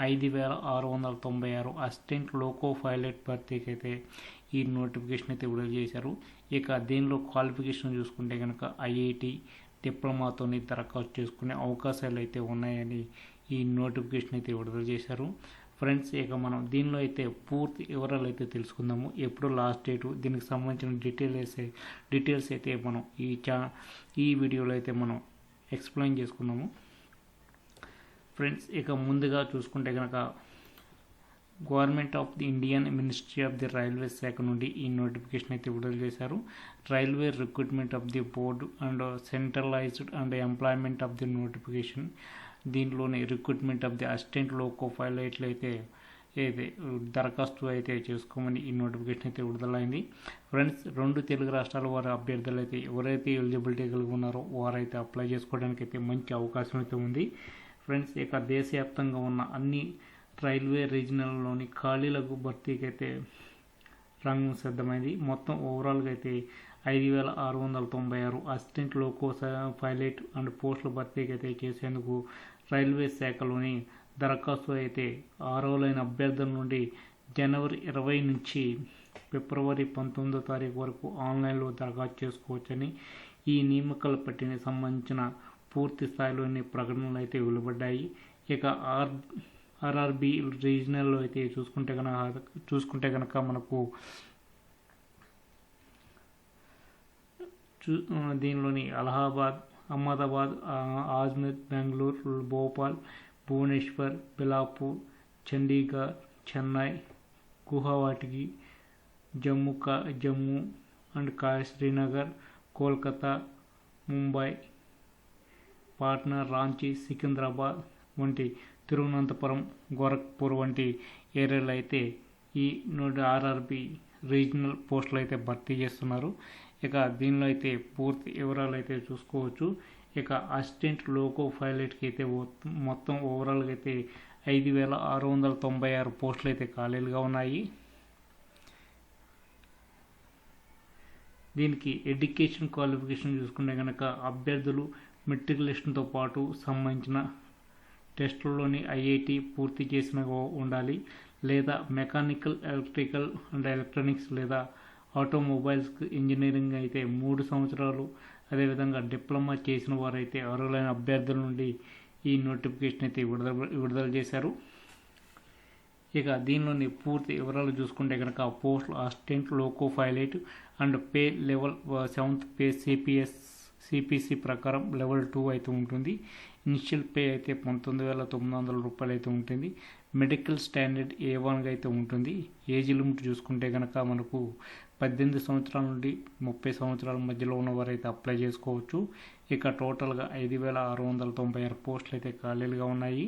ఐదు వేల ఆరు వందల తొంభై ఆరు అసిస్టెంట్ లోకో పైలట్ భర్తీకి అయితే ఈ నోటిఫికేషన్ అయితే విడుదల చేశారు. ఇక దీనిలో క్వాలిఫికేషన్ చూసుకుంటే కనుక ఐఐటి డిప్లొమాతోని దరఖాస్తు చేసుకునే అవకాశాలు అయితే ఉన్నాయని ఈ నోటిఫికేషన్ అయితే విడుదల చేశారు. ఫ్రెండ్స్ ఇక మనం దీనిలో అయితే పూర్తి వివరాలు అయితే తెలుసుకుందాము. ఎప్పుడు లాస్ట్ డేటు? దీనికి సంబంధించిన డీటెయిల్స్ డీటెయిల్స్ అయితే మనం ఈ చా ఈ వీడియోలో అయితే మనం ఎక్స్ప్లెయిన్ చేసుకుందాము. ఫ్రెండ్స్ ఇక ముందుగా చూసుకుంటే కనుక government of the Indian ministry of the railway శాఖ నుండి ఈ నోటిఫికేషన్ అయితే విడుదల చేశారు. Railway recruitment of the board and centralised and employment of the notification దీనిలోని recruitment of the assistant loco పైలట్లు అయితే అయితే దరఖాస్తు అయితే చేసుకోమని ఈ నోటిఫికేషన్ అయితే విడుదలైంది. ఫ్రెండ్స్ రెండు తెలుగు రాష్ట్రాల వారి అభ్యర్థులు అయితే ఎవరైతే ఎలిజిబిలిటీ కలిగి ఉన్నారో వారైతే అప్లై చేసుకోవడానికి అయితే మంచి అవకాశం అయితే ఉంది. ఫ్రెండ్స్ ఇక దేశవ్యాప్తంగా ఉన్న అన్ని రైల్వే రీజనల్లోని ఖాళీలకు భర్తీకి అయితే రంగం సిద్ధమైంది. మొత్తం ఓవరాల్గా అయితే ఐదు వేల ఆరు వందల తొంభై ఆరు అసిస్టెంట్ లోకో పైలట్ అండ్ పోస్టుల భర్తీకి అయితే చేసేందుకు రైల్వే శాఖలోని దరఖాస్తు అయితే ఆరోలైన అభ్యర్థుల నుండి జనవరి ఇరవై నుంచి ఫిబ్రవరి పంతొమ్మిదో తారీఖు వరకు ఆన్లైన్లో దరఖాస్తు చేసుకోవచ్చని ఈ నియామకాల పట్టిన సంబంధించిన పూర్తి స్థాయిలోని ప్రకటనలు అయితే వెలువడ్డాయి. ఇక ఆర్ ఆర్ఆర్బి రీజనల్లో అయితే చూసుకుంటే కనుక చూసుకుంటే కనుక మనకు చూ దీనిలోని అలహాబాద్ అహ్మదాబాద్ ఆజ్మీర్ బెంగళూరు భోపాల్ భువనేశ్వర్ బిలాపూర్ చండీగఢ్ చెన్నై గుహవాటికి జమ్మూ కా జమ్మూ అండ్ కా శ్రీనగర్ కోల్కతా ముంబై పాట్నా రాంచీ సికింద్రాబాద్ వంటి తిరువనంతపురం గోరఖ్పూర్ వంటి ఏరియాలో అయితే ఈ నూట ఆర్ఆర్బి రీజనల్ పోస్టులు అయితే భర్తీ చేస్తున్నారు. ఇక దీనిలో అయితే పూర్తి వివరాలు అయితే చూసుకోవచ్చు. ఇక అసిస్టెంట్ లోకో పైలట్కి అయితే మొత్తం ఓవరాల్గా అయితే ఐదు వేల ఆరు వందల తొంభై ఆరు పోస్టులు అయితే ఖాళీలుగా ఉన్నాయి. దీనికి ఎడ్యుకేషన్ క్వాలిఫికేషన్ చూసుకుంటే కనుక అభ్యర్థులు మెట్రికులేషన్తో పాటు సంబంధించిన టెస్టుల్లోని ఐఐటి పూర్తి చేసిన ఉండాలి. లేదా మెకానికల్ ఎలక్ట్రికల్ అండ్ ఎలక్ట్రానిక్స్ లేదా ఆటోమొబైల్స్కి ఇంజనీరింగ్ అయితే మూడు సంవత్సరాలు. అదేవిధంగా డిప్లొమా చేసిన వారైతే అర్హులైన అభ్యర్థుల నుండి ఈ నోటిఫికేషన్ అయితే విడుదల విడుదల చేశారు. ఇక దీనిలోని పూర్తి వివరాలు చూసుకుంటే కనుక post assistant loco pilot and pay level seventh pay CPS CPC ప్రకారం లెవెల్ టూ అయితే ఉంటుంది. ఇనిషియల్ పే అయితే పంతొమ్మిది వేల తొమ్మిది వందల రూపాయలు అయితే ఉంటుంది. మెడికల్ స్టాండర్డ్ ఏ వన్గా అయితే ఉంటుంది. ఏజ్ లిమిట్ చూసుకుంటే కనుక మనకు పద్దెనిమిది సంవత్సరాల నుండి ముప్పై సంవత్సరాల మధ్యలో ఉన్నవారైతే అప్లై చేసుకోవచ్చు. ఇక టోటల్గా ఐదు వేల ఆరు వందల తొంభై ఆరు పోస్టులు అయితే ఖాళీలుగా ఉన్నాయి.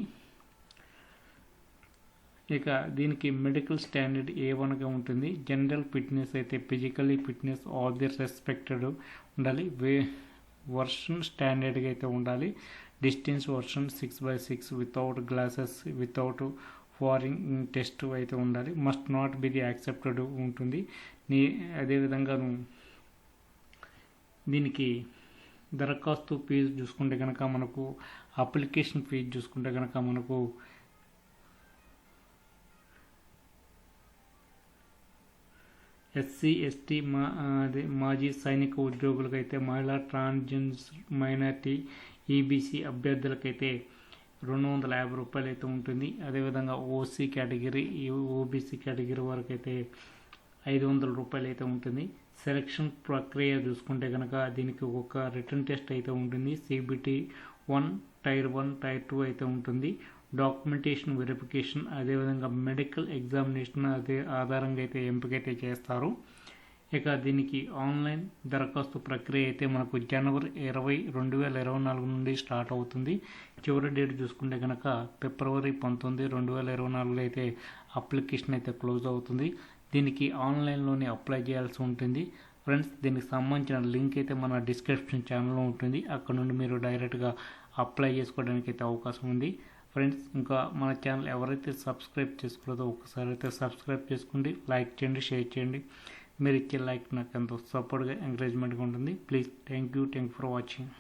ఇక దీనికి మెడికల్ స్టాండర్డ్ ఏ వన్గా ఉంటుంది. జనరల్ ఫిట్నెస్ అయితే physically fitness all the respected ఉండాలి. వే వర్షన్ స్టాండర్డ్గా అయితే ఉండాలి. Distance vision six by six without glasses without fogging test అయితే ఉండాలి. Must not be the accepted ఉంటుంది. నీ అదేవిధంగా దీనికి దరఖాస్తు ఫీజు చూసుకుంటే కనుక మనకు అప్లికేషన్ ఫీజు చూసుకుంటే కనుక మనకు ఎస్సీ ఎస్టీ మా అదే మాజీ సైనిక ఉద్యోగులకైతే మహిళా ట్రాన్స్జెండర్స్ మైనార్టీ ఈబీసీ అభ్యర్థులకైతే రెండు వందల యాభై రూపాయలు అయితే ఉంటుంది. అదేవిధంగా ఓసీ కేటగిరీ ఓబీసీ కేటగిరీ వరకు అయితే ఐదు వందల రూపాయలు అయితే ఉంటుంది. సెలక్షన్ ప్రక్రియ చూసుకుంటే కనుక దీనికి ఒక రిటర్న్ టెస్ట్ అయితే ఉంటుంది. CBT one tier one tier two అయితే ఉంటుంది. డాక్యుమెంటేషన్ వెరిఫికేషన్ అదేవిధంగా మెడికల్ ఎగ్జామినేషన్ అదే ఆధారంగా అయితే ఎంపికైతే చేస్తారు. ఇక దీనికి ఆన్లైన్ దరఖాస్తు ప్రక్రియ అయితే మనకు జనవరి ఇరవై రెండు వేల ఇరవై నాలుగు నుండి స్టార్ట్ అవుతుంది. చివరి డేట్ చూసుకుంటే కనుక ఫిబ్రవరి పంతొమ్మిది రెండు వేల ఇరవై నాలుగులో అయితే అప్లికేషన్ అయితే క్లోజ్ అవుతుంది. దీనికి ఆన్లైన్లోనే అప్లై చేయాల్సి ఉంటుంది. ఫ్రెండ్స్ దీనికి సంబంధించిన లింక్ అయితే మన డిస్క్రిప్షన్ ఛానల్లో ఉంటుంది. అక్కడ నుండి మీరు డైరెక్ట్గా అప్లై చేసుకోవడానికి అయితే అవకాశం ఉంది. ఫ్రెండ్స్ ఇంకా మన ఛానల్ ఎవరైతే సబ్స్క్రైబ్ చేసుకోలేదో ఒకసారి అయితే సబ్స్క్రైబ్ చేసుకోండి లైక్ చేయండి షేర్ చేయండి. మీరు ఇచ్చే లైక్ నాకు ఎంతో సపోర్ట్గా ఎంకరేజ్మెంట్గా ఉంటుంది. Please thank you thank for watching.